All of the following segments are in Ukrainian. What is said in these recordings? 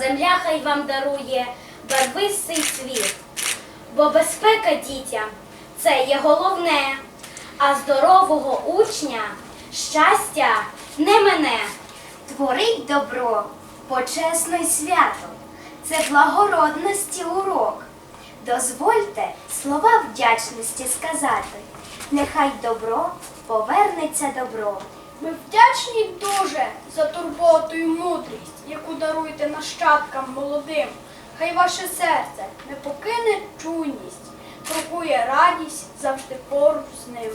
земля хай вам дарує барвистий світ. Бо безпека дітям це є головне, а здорового учня щастя не мене. Творить добро, почесно й свято. Це благородності урок. Дозвольте слова вдячності сказати. Нехай добро повернеться добро. Ми вдячні дуже за турботу і мудрість, яку даруєте нащадкам молодим. Хай ваше серце не покине чуйність, крокує радість завжди поруч з ним.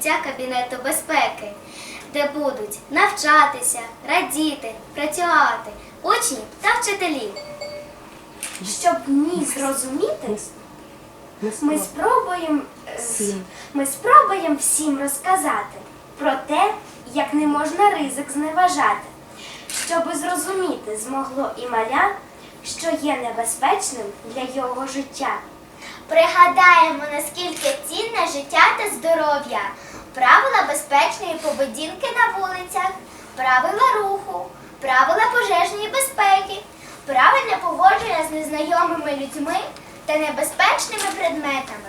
Відкриття кабінету безпеки, де будуть навчатися, радіти, працювати учні та вчителі. Щоб ні зрозуміти, ми спробуємо е, ми спробуємо всім розказати про те, як не можна ризик зневажати, щоб зрозуміти змогло і маля, що є небезпечним для його життя. Пригадаємо, наскільки цінне життя та здоров'я, правила безпечної поведінки на вулицях, правила руху, правила пожежної безпеки, правильне поводження з незнайомими людьми та небезпечними предметами.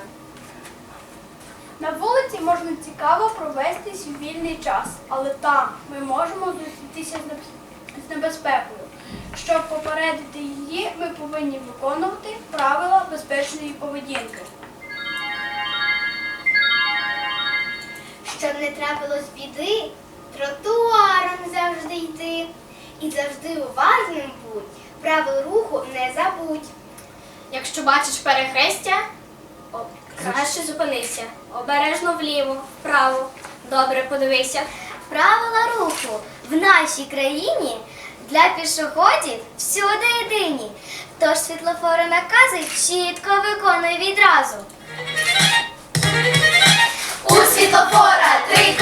На вулиці можна цікаво провести свій вільний час, але там ми можемо зустрітися з небезпекою. Щоб попередити її, ми повинні виконувати правила безпечної поведінки. Щоб не трапилось біди, тротуаром завжди йти. І завжди уважним будь, правил руху не забудь. Якщо бачиш перехрестя, краще зупинися. Обережно вліво, вправо. Добре подивися. Правила руху в нашій країні для пішоходів всюди єдині. Тож світлофори накази чітко виконуй відразу. 30 fora, 30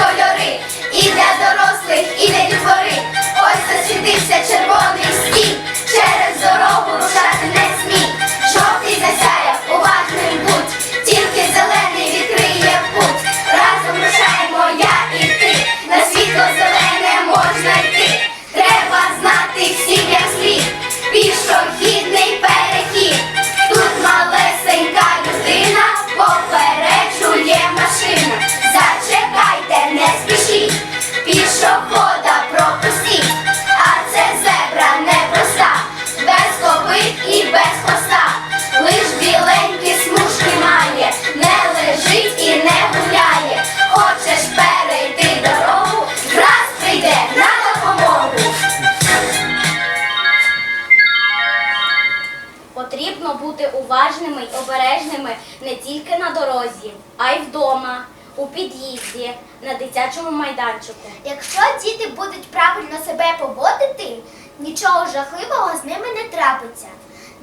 обережними не тільки на дорозі, а й вдома, у під'їзді, на дитячому майданчику. Якщо діти будуть правильно себе поводити, нічого жахливого з ними не трапиться.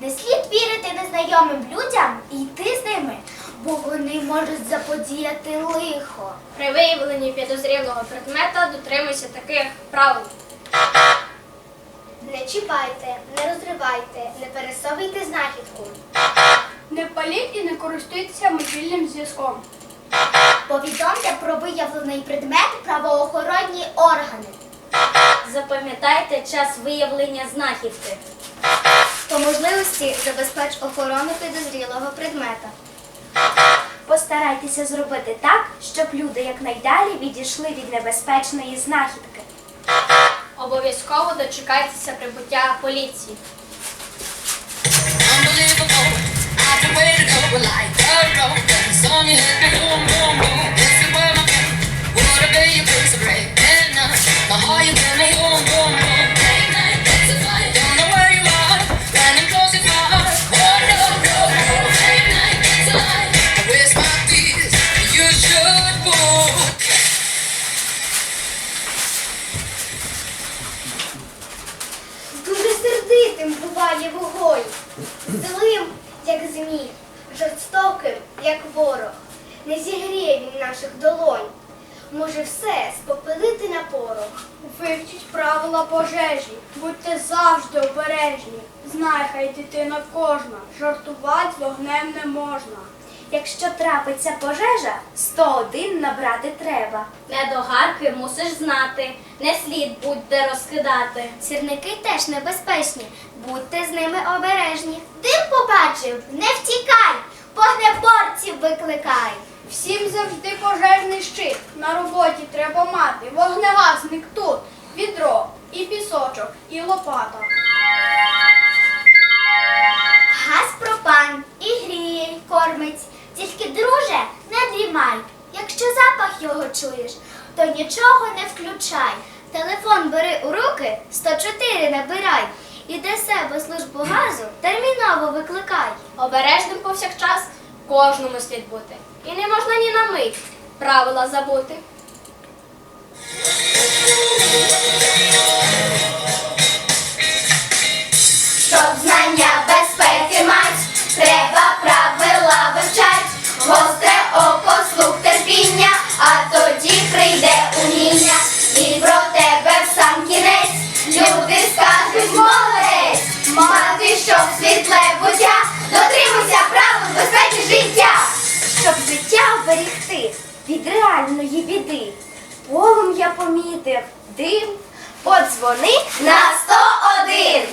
Не слід вірити незнайомим людям і йти з ними, бо вони можуть заподіяти лихо. При виявленні підозрілого предмета дотримуйся таких правил. Не чіпайте, не розривайте, не пересовуйте знахідку. Не паліть і не користуйтеся мобільним зв'язком. Повідомте про виявлений предмет правоохоронні органи. Запам'ятайте час виявлення знахідки. По можливості забезпеч охорону підозрілого предмета. Постарайтеся зробити так, щоб люди якнайдалі відійшли від небезпечної знахідки. Обов'язково дочекайтеся прибуття поліції. Дуже сердитим буває вогонь, злим як змій, жорстоким, як ворог. Не зігріє він наших долонь, може все спопилити на порох. Вивчіть правила пожежі, будьте завжди обережні. Знай, хай дитина кожна, жартувати вогнем не можна. Якщо трапиться пожежа, 101 набрати треба. Не до Недогарки мусиш знати, не слід будь-де розкидати. Сірники теж небезпечні, будьте з ними обережні. Дим побачив, не втікай, вогнеборців викликай. Всім завжди пожежний щит. На роботі треба мати. Вогнегасник тут, відро, і пісочок, і лопата. Газ пропан і гріє, й кормить. Тільки, друже, не дрімай. Якщо запах його чуєш, то нічого не включай. Телефон бери у руки, 104 набирай. І до себе службу газу терміново викликай. Обережним повсякчас кожному слід бути. І не можна ні на мить правила забути. Щоб знання безпеки мать, треба правила вивчать, гостре око, слух терпіння, а тоді прийде уміння, від реальної біди. Полум'я помітив, дим, подзвони На 101!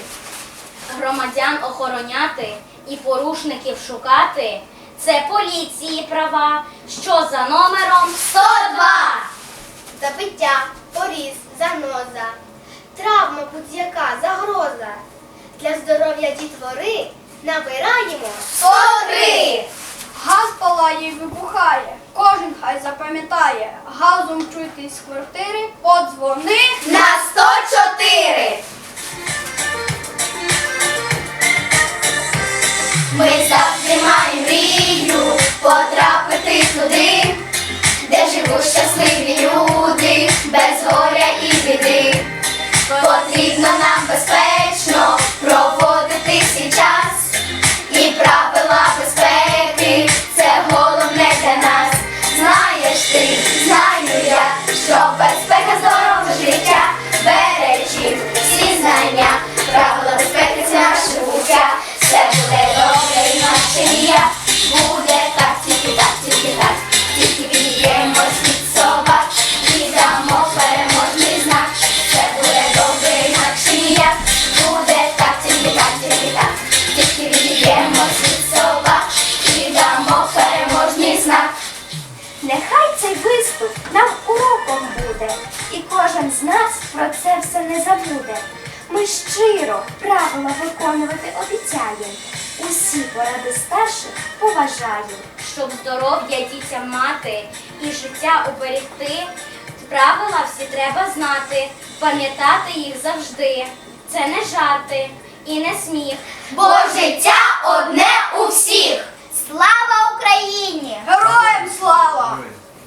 Громадян охороняти і порушників шукати це поліції права, що за номером 102! Забиття, поріз, заноза, травма будь-яка загроза. Для здоров'я дітвори набираємо 103! Газ палає і вибухає. Кожен хай запам'ятає. Газом чуйтесь з квартири, подзвони. На 104! Ми завжди маємо мрію потрапити туди, де живуть щасливі люди, без горя і біди. Потрібно нам добре життя уберегти. Правила всі треба знати, пам'ятати їх завжди. Це не жарти і не сміх. Бо життя одне у всіх. Слава Україні! Героям слава!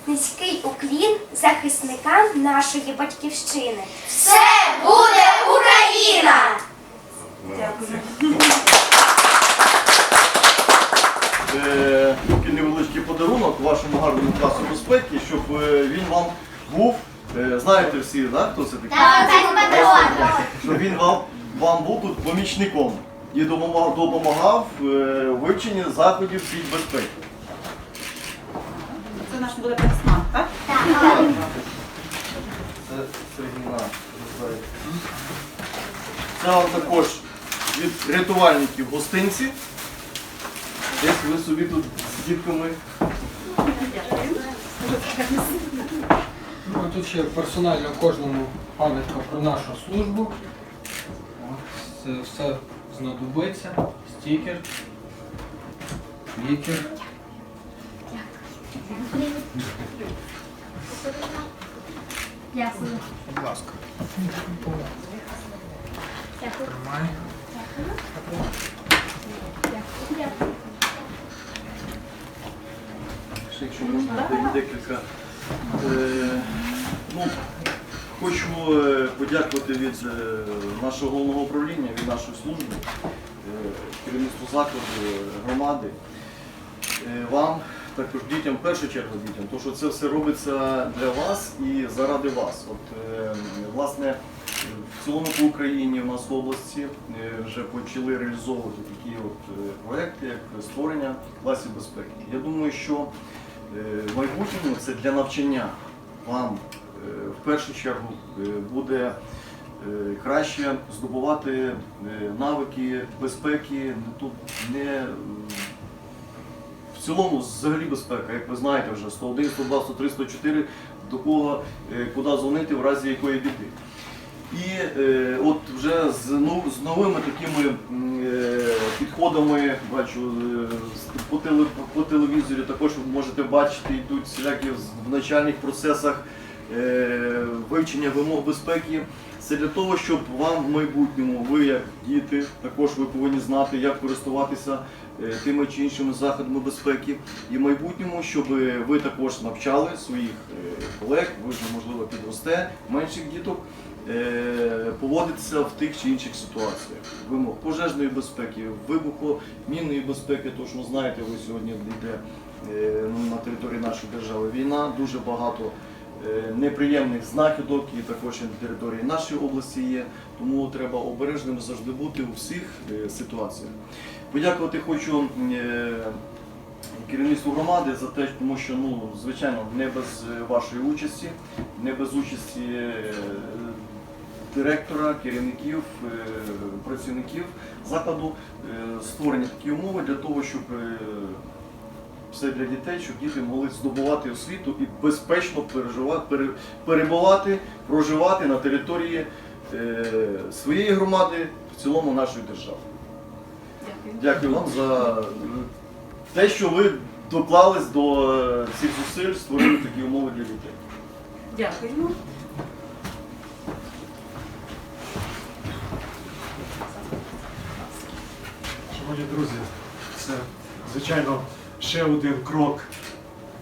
Низький уклін захисникам нашої батьківщини. Все буде Україна! Е, такий невеличкий подарунок вашому гарному класу безпеки, щоб е, він вам був, е, знаєте всі, да, хто це такий? Щоб він вам, вам був тут помічником і допомагав, допомагав е, в вивченні заходів від безпеки. Це наш буде тестман, так? Це Сергійна. Це вам також від рятувальників гостинці. Десь ви собі тут з дітками. Ну, а тут ще персонально кожному пам'ятка про нашу службу. Це все знадобиться. Стікер, лікер. Дякую. Будь ласка. Дякую. Тримай. Ще якщо можна декілька. Е, ну, хочу е, подякувати від е, нашого головного управління, від нашої служби, е, керівництву закладу, громади, вам також дітям, в першу чергу дітям, тому що це все робиться для вас і заради вас. От, власне, в цілому по Україні в нас в області вже почали реалізовувати такі от проекти, як створення класів безпеки. Я думаю, що в майбутньому це для навчання. Вам е, в першу чергу е, буде е, краще здобувати е, навики безпеки, тут не в цілому взагалі безпека, як ви знаєте вже 101, 102, 103, 104, до кого, е, куди дзвонити в разі якої біди. І е, от вже з, ну, з новими такими е, підходами, бачу, е, по, теле, по телевізорі також ви можете бачити, йдуть всілякі в навчальних процесах е, вивчення вимог безпеки. Це для того, щоб вам в майбутньому, ви як діти, також ви повинні знати, як користуватися е, тими чи іншими заходами безпеки. І в майбутньому, щоб ви також навчали своїх е, колег, ви вже можливо підросте менших діток, поводитися в тих чи інших ситуаціях. Вимог пожежної безпеки, вибухомінної безпеки, тому що ну, знаєте, ви сьогодні йде е, на території нашої держави війна, дуже багато е, неприємних знахідок і також на території нашої області є. Тому треба обережним завжди бути у всіх е, ситуаціях. Подякувати хочу е, керівництву громади за те, тому що ну звичайно не без е, вашої участі, не без участі е, директора, керівників, е, працівників закладу е, створені такі умови для того, щоб е, все для дітей, щоб діти могли здобувати освіту і безпечно перебувати, проживати на території своєї громади, в цілому нашої держави. Дякую вам за те, що ви доклались до цих зусиль, створили такі умови для дітей. Дякуємо. Шановні друзі, це звичайно ще один крок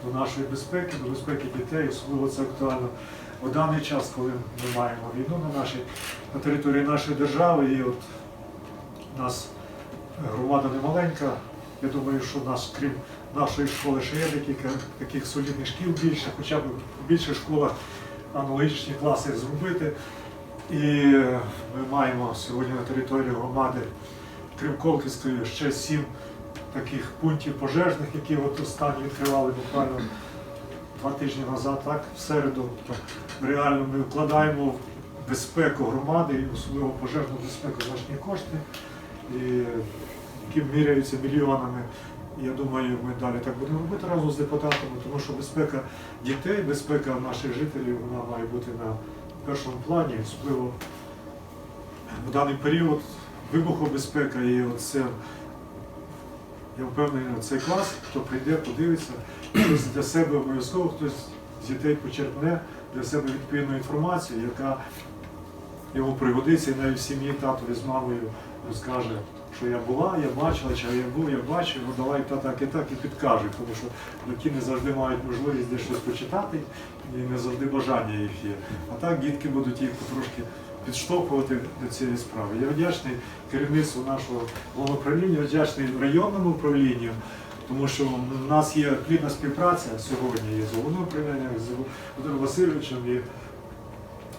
до нашої безпеки, до безпеки дітей, особливо це актуально у даний час, коли ми маємо війну на нашій на території нашої держави. І от у нас громада не маленька. Я думаю, що в нас, крім нашої школи, ще є декілька таких солідних шкіл більше, хоча б в більших школах аналогічні класи зробити. І ми маємо сьогодні на території громади крім Колківської, ще сім таких пунктів пожежних, які от останні відкривали буквально два тижні назад, так, в середу. Тобто реально ми вкладаємо в безпеку громади особливо пожежну безпеку значні кошти, і, які міряються мільйонами. Я думаю, ми далі так будемо робити разом з депутатами, тому що безпека дітей, безпека наших жителів, вона має бути на першому плані, особливо в даний період вибухобезпека і оце, я впевнений, цей клас, хто прийде, подивиться, хтось для себе обов'язково хтось з дітей почерпне для себе відповідну інформацію, яка йому пригодиться, і навіть в сім'ї татові з мамою розкаже, що я була, я бачила, чи я був, я бачив, ну давай та так і так і підкажуть, тому що батьки не завжди мають можливість десь щось почитати, і не завжди бажання їх є. А так дітки будуть їх потрошки підштовхувати до цієї справи. Я вдячний керівництву нашого головного управління, вдячний районному управлінню, тому що в нас є плідна співпраця сьогодні і з головним управлінням, з Володимиром Васильовичем, і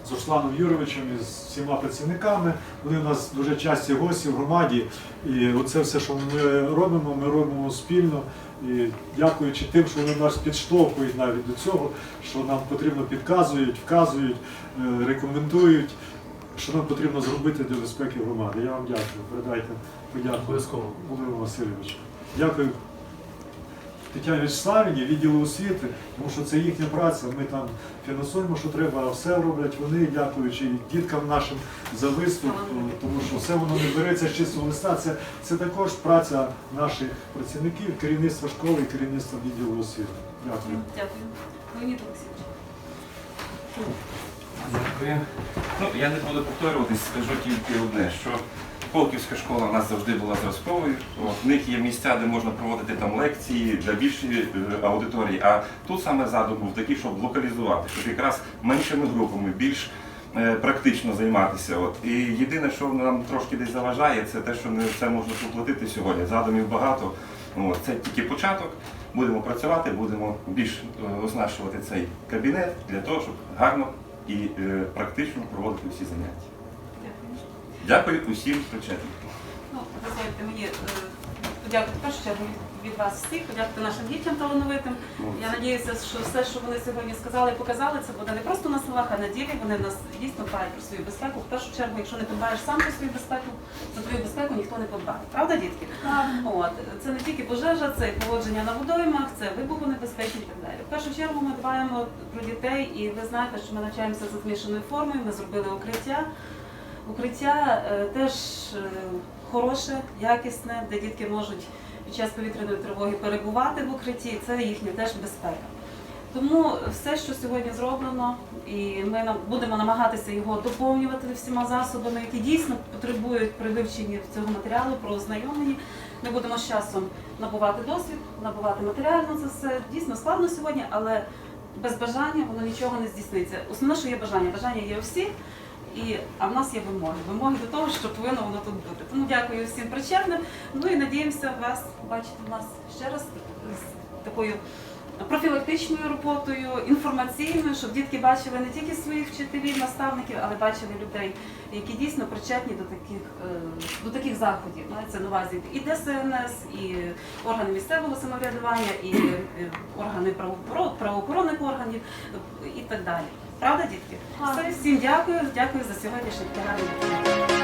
з Русланом Юровичем і з всіма працівниками. Вони у нас дуже часті гості в громаді. І оце все, що ми робимо, ми робимо спільно. І дякуючи тим, що вони нас підштовхують навіть до цього, що нам потрібно підказують, вказують, е, рекомендують, що нам потрібно зробити для безпеки громади. Я вам дякую. Передайте подяку Володимиру Васильовичу. Дякую Тетяні Вячеславівні, відділу освіти, тому що це їхня праця. Ми там фінансуємо, що треба, а все роблять вони, дякуючи і діткам нашим за виступ, тому що все воно не береться з чистого листа. Це, це також праця наших працівників, керівництва школи і керівництва відділу освіти. Дякую. Дякую. Леонід Олексійович. Дякую. Ну, я не буду повторюватись, скажу тільки одне, що Полківська школа у нас завжди була зразковою. В них є місця, де можна проводити там лекції для більшої е, аудиторії. А тут саме задум був такий, щоб локалізувати, щоб якраз меншими групами більш е, практично займатися. От. І єдине, що нам трошки десь заважає, це те, що не все можна поплатити сьогодні. Задумів багато. От. Це тільки початок. будемо працювати, будемо більш е, оснащувати цей кабінет для того, щоб гарно і е, практично проводити всі заняття. Дякую. Усім причетним. Ну, дозвольте мені е, подякувати першу чергу від- вас всіх, подякувати нашим дітям талановитим. Я надіюся, що все, що вони сьогодні сказали і показали, це буде не просто на словах, а на ділі. Вони в нас дійсно дбають про свою безпеку. В першу чергу, якщо не подбаєш сам про свою безпеку, за твою безпеку ніхто не подбає. Правда, дітки? От це не тільки пожежа, це і поводження на водоймах, це вибухонебезпечні і так далі. В першу чергу ми дбаємо про дітей, і ви знаєте, що ми навчаємося за змішаною формою. Ми зробили укриття. Укриття е, теж е, хороше, якісне, де дітки можуть під час повітряної тривоги перебувати в укритті, це їхня теж безпека. Тому все, що сьогодні зроблено, і ми будемо намагатися його доповнювати всіма засобами, які дійсно потребують при вивченні цього матеріалу, про ознайомлення. Ми будемо з часом набувати досвід, набувати матеріально це все. Дійсно складно сьогодні, але без бажання воно нічого не здійсниться. Основне, що є бажання. Бажання є у всіх. І, а в нас є вимоги. Вимоги до того, що повинно воно тут бути. Тому дякую всім причетним. Ну і надіємося вас бачити в нас ще раз з такою профілактичною роботою, інформаційною, щоб дітки бачили не тільки своїх вчителів, наставників, але бачили людей, які дійсно причетні до таких, е, до таких заходів. Мається на увазі і ДСНС, і органи місцевого самоврядування, і е, органи правоохорон- правоохоронних органів і так далі. Правда, дітки? Все, всім дякую, дякую за сьогоднішній пленарний.